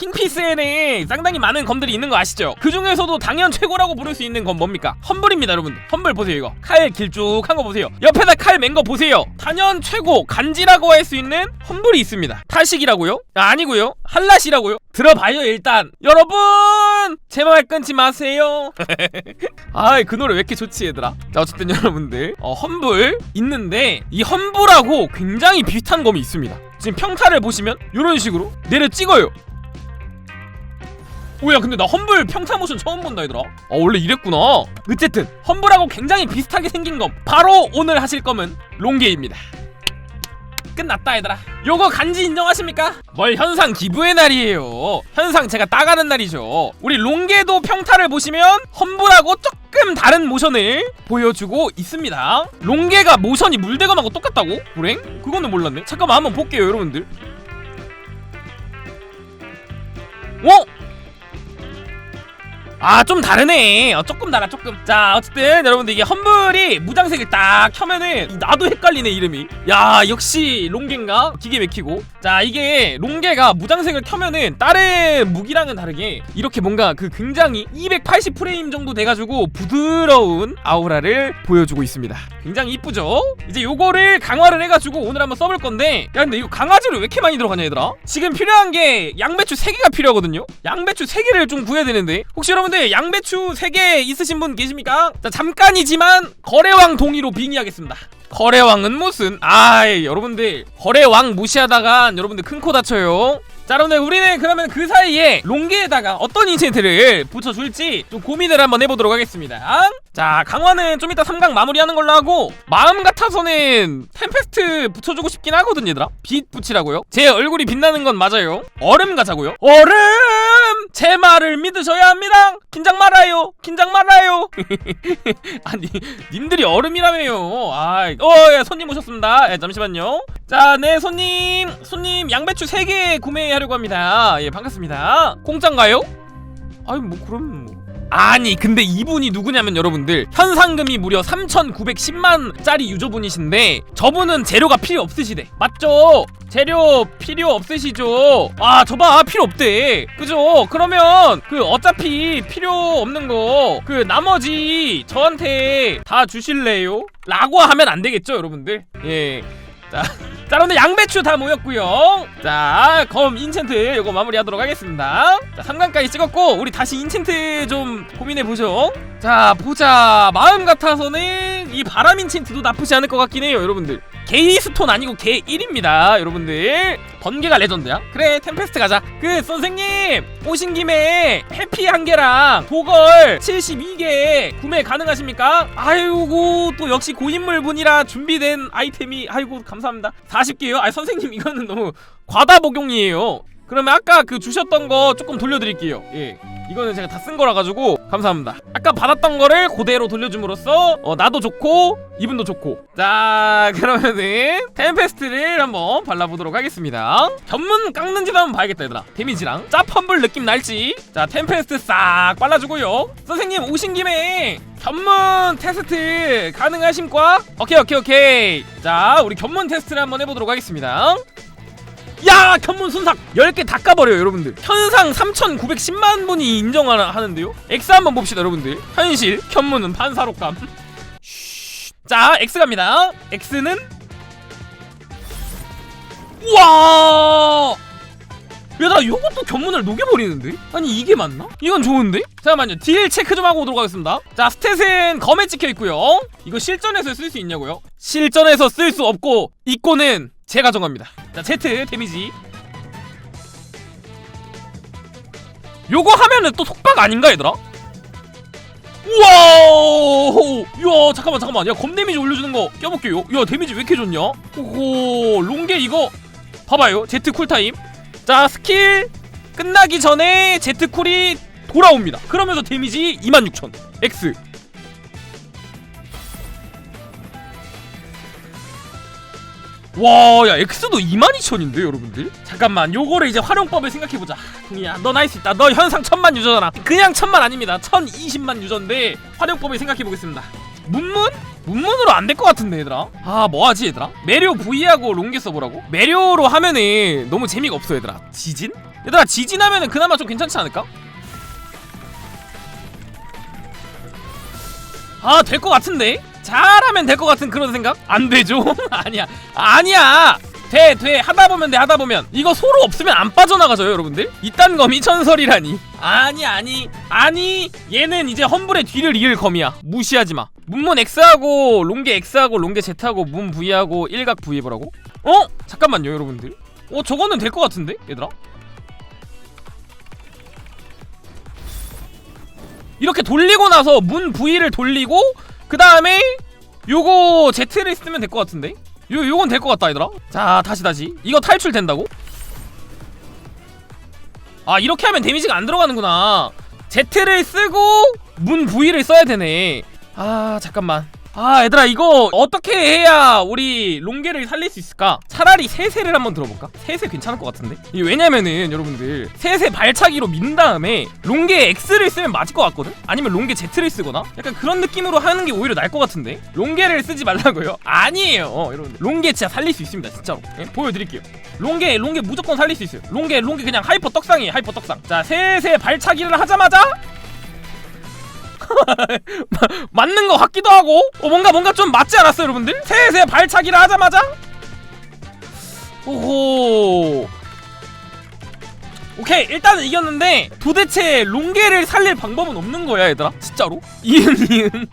킹피스엔에 상당히 많은 검들이 있는 거 아시죠? 그 중에서도 당연 최고라고 부를 수 있는 검 뭡니까? 험블입니다, 여러분들. 험블 보세요, 이거. 칼 길쭉한 거 보세요. 옆에다 칼 맨 거 보세요. 단연 최고 간지라고 할 수 있는 험블이 있습니다. 탈식이라고요? 아, 아니고요. 한라시라고요. 들어봐요, 일단. 여러분! 제 말 끊지 마세요. 아이, 그 노래 왜 이렇게 좋지, 얘들아? 자, 어쨌든 여러분들. 어, 험블 있는데, 이 험블하고 굉장히 비슷한 검이 있습니다. 지금 평타를 보시면, 이런 식으로 내려 찍어요. 오야 근데 나 험블 평타 모션 처음 본다 얘들아. 아 원래 이랬구나. 어쨌든. 험블하고 굉장히 비슷하게 생긴 검 바로 오늘 하실 검은 롱게입니다. 끝났다 얘들아. 요거 간지 인정하십니까? 뭘 현상 기부의 날이에요. 현상 제가 따가는 날이죠. 우리 롱게도 평타를 보시면 험블하고 조금 다른 모션을 보여주고 있습니다. 롱게가 모션이 물대검하고 똑같다고? 불행? 그거는 몰랐네. 잠깐만 한번 볼게요 여러분들. 어? 아 좀 다르네. 어, 조금 달라 조금. 자 어쨌든 여러분들 이게 험블이 무장색을 딱 켜면은 나도 헷갈리네 이름이. 야 역시 롱게인가 기계 맥히고. 자 이게 롱게가 무장색을 켜면은 다른 무기랑은 다르게 이렇게 뭔가 그 굉장히 280 프레임 정도 돼가지고 부드러운 아우라를 보여주고 있습니다. 굉장히 이쁘죠? 이제 요거를 강화를 해가지고 오늘 한번 써볼 건데. 야 근데 이거 강화제로 왜 이렇게 많이 들어가냐 얘들아? 지금 필요한 게 양배추 3개가 필요하거든요? 양배추 3개를 좀 구해야 되는데. 혹시 여러분 들 양배추 3개 있으신 분 계십니까? 자 잠깐이지만 거래왕 동의로 빙의하겠습니다. 거래왕은 무슨? 아이 여러분들 거래왕 무시하다간 여러분들 큰 코 다쳐요 자 여러분들 우리는 그러면 그 사이에 롱게에다가 어떤 인챈트를 붙여줄지 좀 고민을 한번 해보도록 하겠습니다. 자 강화는 좀 이따 3강 마무리하는 걸로 하고 마음 같아서는 템페스트 붙여주고 싶긴 하거든 얘들아. 빛 붙이라고요? 제 얼굴이 빛나는 건 맞아요. 얼음 가자고요? 얼음! 제 말을 믿으셔야 합니다. 긴장 말아요. 긴장 말아요. 아니 님들이 얼음이라며요. 아이 어예 손님 오셨습니다. 예 잠시만요. 자 네 손님. 손님 양배추 3개 구매 하려고 합니다 예 반갑습니다 공짜인가요? 아니 뭐 그럼 뭐 아니 근데 이분이 누구냐면 여러분들 현상금이 무려 3,910만짜리 유저분이신데 저분은 재료가 필요 없으시대 맞죠? 재료 필요 없으시죠? 아 저봐 필요 없대 그죠? 그러면 그 어차피 필요 없는 거 그 나머지 저한테 다 주실래요? 라고 하면 안 되겠죠 여러분들 예 자, 자 여러분들 양배추 다 모였고요. 자, 검 인챈트 이거 마무리하도록 하겠습니다. 자, 3강까지 찍었고 우리 다시 인챈트 좀 고민해보죠 자, 보자. 마음 같아서는 이 바람 인챈트도 나쁘지 않을 것 같긴 해요 여러분들. 게이스톤 아니고 게 1입니다 여러분들. 번개가 레전드야. 그래 템페스트 가자. 그 선생님! 오신 김에 해피 한 개랑 도걸 72개 구매 가능하십니까? 아이고 또 역시 고인물 분이라 준비된 아이템이 아이고 감사합니다. 40개요? 아 선생님 이거는 너무 과다 복용이에요. 그러면 아까 그 주셨던 거 조금 돌려드릴게요. 예 이거는 제가 다 쓴 거라 가지고 감사합니다. 아까 받았던 거를 그대로 돌려줌으로써 어, 나도 좋고 이분도 좋고. 자 그러면은 템페스트를 한번 발라보도록 하겠습니다. 견문 깎는지도 한번 봐야겠다 얘들아. 데미지랑 짭험블 느낌 날지. 자 템페스트 싹 발라주고요. 선생님 오신 김에 견문 테스트 가능하십니까? 오케이 오케이 오케이. 자 우리 견문 테스트를 한번 해보도록 하겠습니다 야 견문 순삭 10개 다 까버려요 여러분들 현상 3910만 분이 인정하는데요 X 한번 봅시다 여러분들 현실 견문은 쉬. 자 X 갑니다 X는 우와 야나 요것도 견문을 녹여버리는데? 아니 이게 맞나? 이건 좋은데? 잠깐만요 딜 체크 좀 하고 오도록 하겠습니다 자 스탯은 검에 찍혀있고요 이거 실전에서 쓸 수 있냐고요? 실전에서 쓸 수 없고 있고는 제가 정합니다. 자 Z 데미지. 요거 하면은 또 속박 아닌가 얘들아? 우와! 야 잠깐만 잠깐만. 야검 데미지 올려주는 거 껴볼게요. 야 데미지 왜 이렇게 좋냐? 오호 롱게 이거. 봐봐요. Z 쿨타임. 자 스킬 끝나기 전에 Z 쿨이 돌아옵니다. 그러면서 데미지 26,000 X 와, 야, X도 22,000인데, 여러분들? 잠깐만, 요거를 이제 활용법을 생각해보자. 넌할수 있다. 너 현상 천만 유저잖아. 그냥 천만 아닙니다. 1020만 유저인데, 활용법을 생각해보겠습니다. 문문? 문문으로 안 될 것 같은데 얘들아 아 뭐하지 얘들아 매료 V하고 롱게 써보라고? 매료로 하면은 너무 재미가 없어 얘들아 지진? 얘들아 지진 하면은 그나마 좀 괜찮지 않을까? 아 될 것 같은데? 잘하면 될 것 같은 그런 생각? 안 되죠? 아니야 아니야 돼, 돼. 하다 보면 돼, 하다 보면. 이거 소로 없으면 안 빠져나가죠, 여러분들? 이딴 검이 천설이라니. 아니, 아니, 아니. 얘는 이제 험불의 뒤를 이을 검이야. 무시하지 마. 문문 X하고, 롱게 X하고, 롱게 Z하고, 문 V하고, 일각 V 해보라고? 어? 잠깐만요, 여러분들. 어, 저거는 될 것 같은데, 얘들아? 이렇게 돌리고 나서 문 V를 돌리고, 그 다음에, 요거 Z를 쓰면 될 것 같은데? 요, 요건 될 것 같다 얘들아. 자 다시 다시. 이거 탈출 된다고? 아 이렇게 하면 데미지가 안 들어가는구나. Z를 쓰고 문 V를 써야 되네. 아 잠깐만 아 얘들아 이거 어떻게 해야 우리 롱게를 살릴 수 있을까? 차라리 세세를 한번 들어볼까? 세세 괜찮을 것 같은데? 왜냐면은 여러분들 세세 발차기로 민 다음에 롱게 X를 쓰면 맞을 것 같거든? 아니면 롱게 Z를 쓰거나? 약간 그런 느낌으로 하는 게 오히려 나을 것 같은데? 롱게를 쓰지 말라고요? 아니에요 어, 여러분들 롱게 진짜 살릴 수 있습니다 진짜로 예? 보여드릴게요 롱게 롱게 무조건 살릴 수 있어요 롱게 롱게 그냥 하이퍼 떡상이에요 하이퍼 떡상 자 세세 발차기를 하자마자 맞는 것 같기도 하고. 어 뭔가 뭔가 좀 맞지 않았어요 여러분들? 세세 발차기를 하자마자? 오호 오케이 일단은 이겼는데 도대체 롱게를 살릴 방법은 없는 거야 얘들아? 진짜로? 이응 이응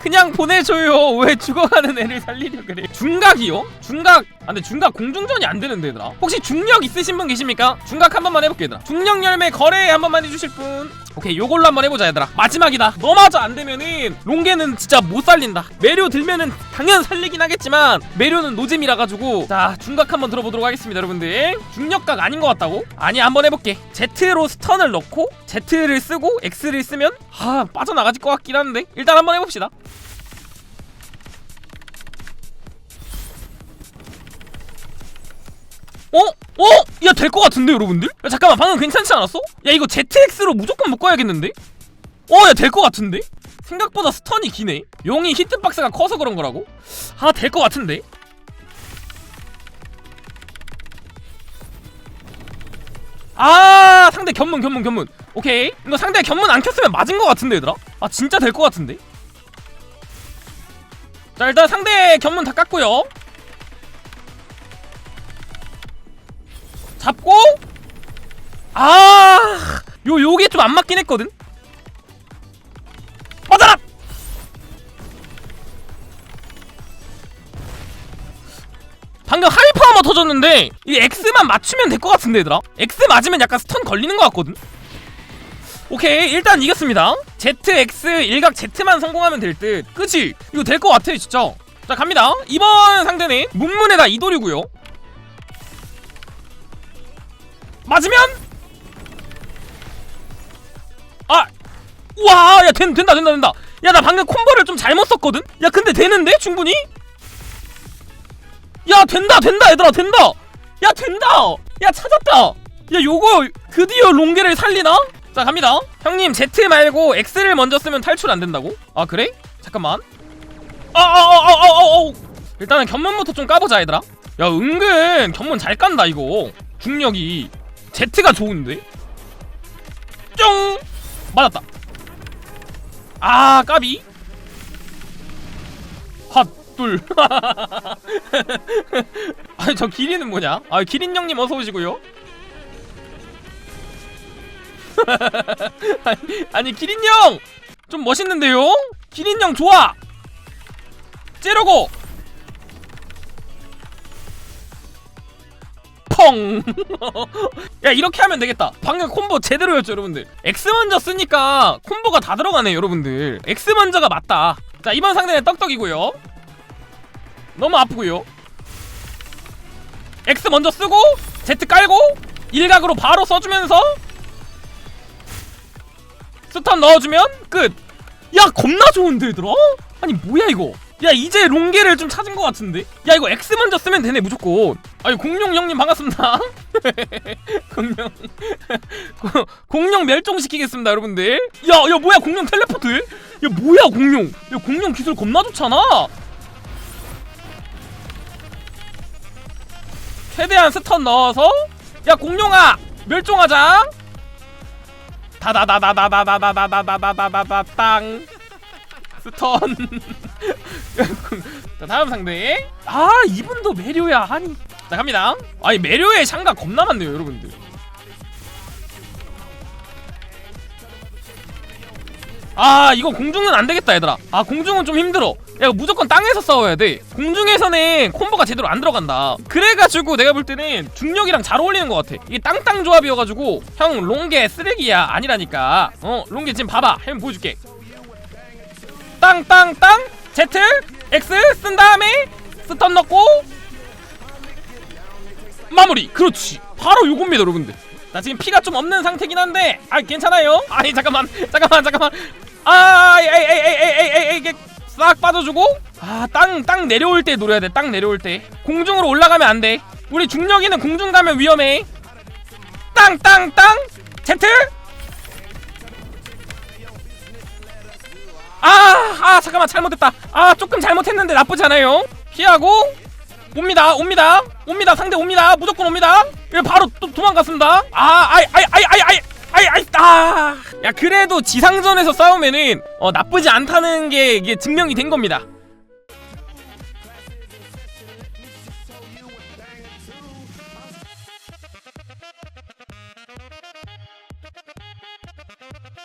그냥 보내줘요. 왜 죽어가는 애를 살리려 그래? 중각이요? 중각 아 근데 중각 공중전이 안 되는데 얘들아. 혹시 중력 있으신 분 계십니까? 중각 한 번만 해볼게 얘들아. 중력 열매 거래 한 번만 해주실 분. 오케이 요걸로 한번 해보자 얘들아. 마지막이다. 너마저 안 되면은 롱게는 진짜 못 살린다. 매료 들면은 당연 살리긴 하겠지만 매료는 노잼이라 가지고 자 중각 한번 들어보도록 하겠습니다 여러분들 중력각 아닌 것 같다고? 아니 한번 해볼게 Z로 스턴을 넣고 Z를 쓰고 X를 쓰면 아 빠져나가질 것 같긴 한데 일단 한번 해봅시다 어? 어? 야 될 것 같은데 여러분들? 야 잠깐만 방금 괜찮지 않았어? 야 이거 ZX로 무조건 묶어야겠는데? 어 야 될 것 같은데? 생각보다 스턴이 기네 용이 히트박스가 커서 그런 거라고? 아될것 같은데? 아 상대 견문 견문 견문 오케이 이거 상대 견문 안 켰으면 맞은 것 같은데 얘들아? 아 진짜 될 것 같은데? 자 일단 상대 견문 다 깠고요 잡고 아, 요 요게 좀 안 맞긴 했거든. 맞아라. 방금 하이퍼 하머 터졌는데 이 X만 맞추면 될 것 같은데 얘들아? X 맞으면 약간 스턴 걸리는 것 같거든? 오케이 일단 이겼습니다. ZX 일각 Z만 성공하면 될듯. 그치? 이거 될 것 같아 진짜. 자 갑니다. 이번 상대는 문문에다 이도류고요. 맞으면? 아 우와 야 된, 된다 된다 된다. 야 나 방금 콤보를 좀 잘못 썼거든? 야 근데 되는데 충분히? 야 된다 된다 얘들아 된다. 야 된다. 야 찾았다. 야 요거 드디어 롱게를 살리나? 자 갑니다. 형님 Z 말고 X를 먼저 쓰면 탈출 안 된다고? 아 그래? 잠깐만. 아아아아아아 일단은 견문부터 좀 까보자 얘들아. 야 은근 견문 잘 깐다 이거. 중력이. Z가 좋은데? 쫑! 맞았다. 아, 까비. 핫둘. 아니, 저 기린은 뭐냐? 아, 기린 형님 어서 오시고요. 아니, 아니, 기린 형! 좀 멋있는데요? 기린 형 좋아! 찌르고! 펑! 야 이렇게 하면 되겠다. 방금 콤보 제대로였죠 여러분들? X 먼저 쓰니까 콤보가 다 들어가네 여러분들. X 먼저가 맞다. 자 이번 상대는 떡떡이고요. 너무 아프고요. X 먼저 쓰고 Z 깔고 일각으로 바로 써주면서 스턴 넣어주면 끝. 야 겁나 좋은데 얘들아? 아니 뭐야 이거? 야 이제 롱게를 좀 찾은 것 같은데? 야 이거 X 먼저 쓰면 되네 무조건 아니 공룡 형님 반갑습니다 공룡 공룡 멸종시키겠습니다 여러분들 야 야 뭐야 공룡 텔레포트 야 뭐야 공룡 야 공룡 기술 겁나 좋잖아 최대한 스턴 넣어서 야 공룡아 멸종하자 다다다다다다다다다다다다다다땅 스턴 자 다음 상대 아 이분도 매료야 아니 자 갑니다. 아니 매료의 샹가 겁나 많네요 여러분들. 아 이거 공중은 안 되겠다 얘들아. 아 공중은 좀 힘들어. 야 무조건 땅에서 싸워야 돼. 공중에서는 콤보가 제대로 안 들어간다. 그래가지고 내가 볼 때는 중력이랑 잘 어울리는 것 같아. 이게 땅땅 조합이어가지고 형 롱게 쓰레기야 아니라니까. 어 롱게 지금 봐봐. 형 보여줄게. 땅땅땅 Z X 쓴 다음에 스턴 넣고 마무리. 그렇지. 바로 요겁니다 여러분들. 나 지금 피가 좀 없는 상태긴 한데 아 괜찮아요. 아니 잠깐만. 잠깐만 잠깐만. 아 에이 에이 에이 에이 에이 에이 이게 싹 빠져주고. 아땅땅 내려올 때 노려야 돼땅 내려올 때. 공중으로 올라가면 안 돼. 우리 중력이는 공중 가면 위험해. 땅 땅 땅. Z. 아, 아, 잠깐만, 잘못했다. 아, 조금 잘못했는데 나쁘지 않아요. 피하고, 옵니다, 옵니다, 옵니다, 상대 옵니다, 무조건 옵니다. 예, 바로 또 도망갔습니다. 아, 아이, 아이, 아이, 아이, 아이, 아이, 아이, 아. 야, 그래도 지상전에서 싸우면은, 어, 나쁘지 않다는 게 이게 증명이 된 겁니다.